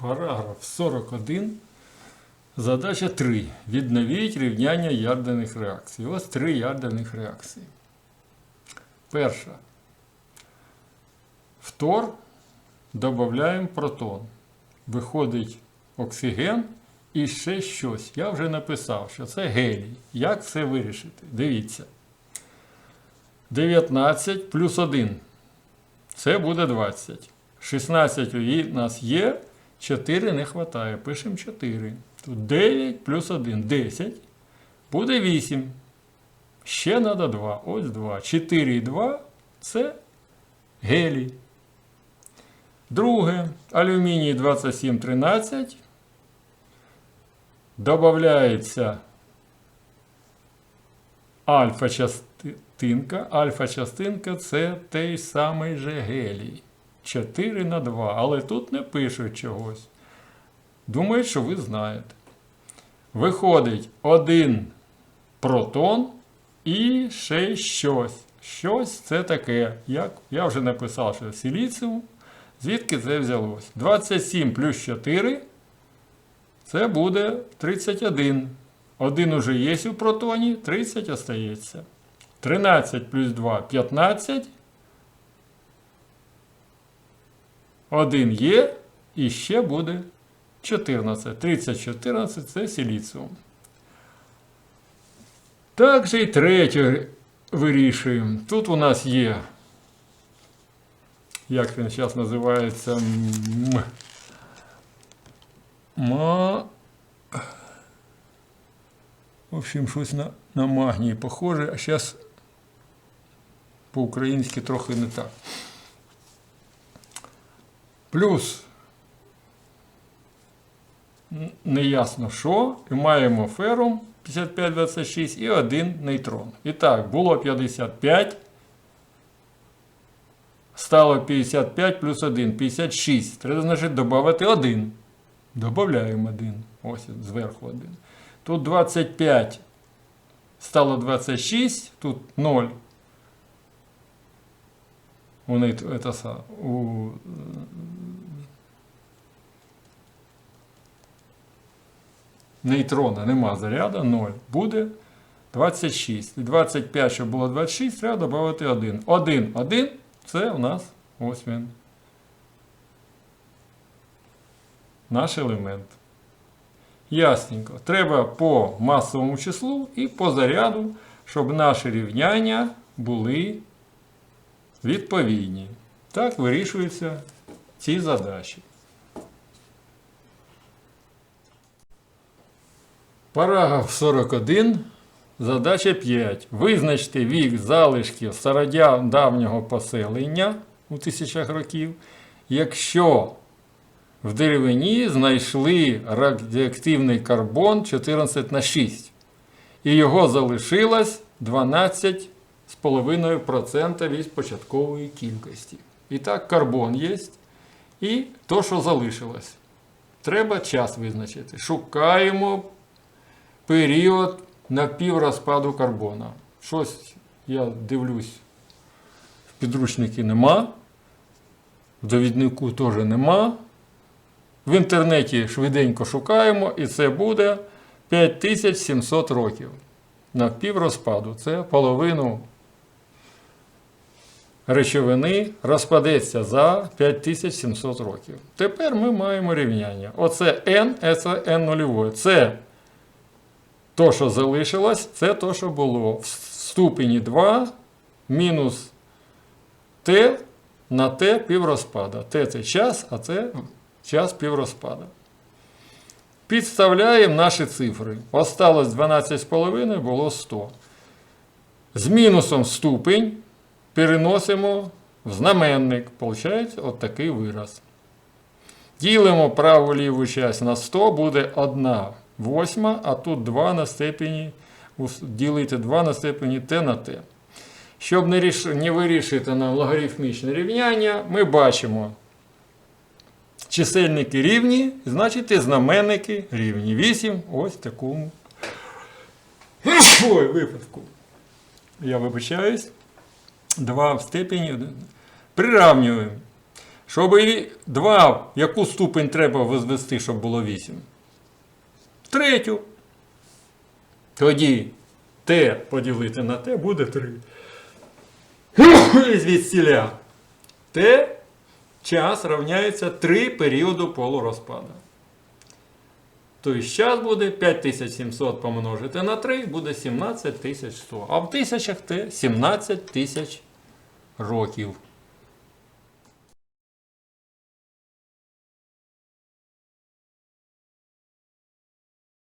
Параграф 41. Задача 3. Відновіть рівняння ядерних реакцій. Ось три ядерних реакції. Перша. В тор додаємо протон. Виходить оксиген і ще щось. Я вже написав, що це гелій. Як це вирішити? Дивіться. 19 плюс 1. Це буде 20. 16 у нас є. 4 не вистачає. Пишемо 4. Тут 9 плюс 1 10. Буде 8. Ще треба 2. Ось 2. 4 і 2 це гелій. Друге. Алюміній 27 13. Добавляється альфа-частинка. Альфа-частинка це той самий же гелій. 4 на 2, але тут не пишуть чогось. Думаю, що ви знаєте. Виходить один протон і ще щось. Щось це таке. Як я вже написав, що силіціум. Звідки це взялось? 27 плюс 4 це буде 31. Один уже є у протоні, 30 остається. 13 плюс 2 15. Один є, і ще буде 14. 30, 14 це силіціум. Так же і третє вирішуємо. Тут у нас є, як він зараз називається, ма... В общем, щось на, на магнії похоже, а зараз по-українськи трохи не так. Плюс неясно що, і маємо ферум 5526 і один нейтрон. І так, було 55, стало 55 плюс 1, 56. Треба, значить, додати 1. Додаємо 1. Ось зверху 1. Тут 25 стало 26, тут 0. У, у нейтрона нема заряду 0. Буде 26. І 25, щоб було 26, треба додати 1. 1, 1 це у нас ось він. Наш елемент. Ясненько. Треба по масовому числу і по заряду, щоб наші рівняння були відповідні. Так вирішуються ці задачі. Параграф 41. Задача 5. Визначте вік залишків стародавнього поселення у тисячах років, якщо в деревині знайшли радіоактивний карбон 14 на 6, і його залишилось 12,5% від початкової кількості. І так, карбон є, і то, що залишилось. Треба час визначити. Шукаємо період напіврозпаду карбона. Щось я дивлюсь, в підручники нема, в довіднику теж нема. В інтернеті швиденько шукаємо, і це буде 5700 років. Напіврозпаду. Це половину речовини розпадеться за 5700 років. Тепер ми маємо рівняння. Оце n, це n нульове. Це то, що залишилось, це то, що було. В ступені 2 мінус t на t піврозпада. T це час, а це час піврозпада. Підставляємо наші цифри. Осталось 12,5, було 100. З мінусом ступень переносимо в знаменник. Получається от такий вираз. Ділимо праву ліву часть на 100, буде 1 восьма, а тут 2 на степені, ділити 2 на степені t на t. Щоб не, ріш... не вирішити нам логарифмічне рівняння, ми бачимо чисельники рівні, значить і знаменники рівні. 8 ось такому Ой, випадку. Я вибачаюсь. 2 в степені. Приравнюємо. Щоб і 2, яку ступень треба возвести, щоб було 8? Третю. Тоді Т поділити на Т буде 3. І звідсіля. Т час равняється 3 періоду полурозпаду. Тобто час буде 5700 помножити на 3, буде 17100. А в тисячах Т 17 тисяч років.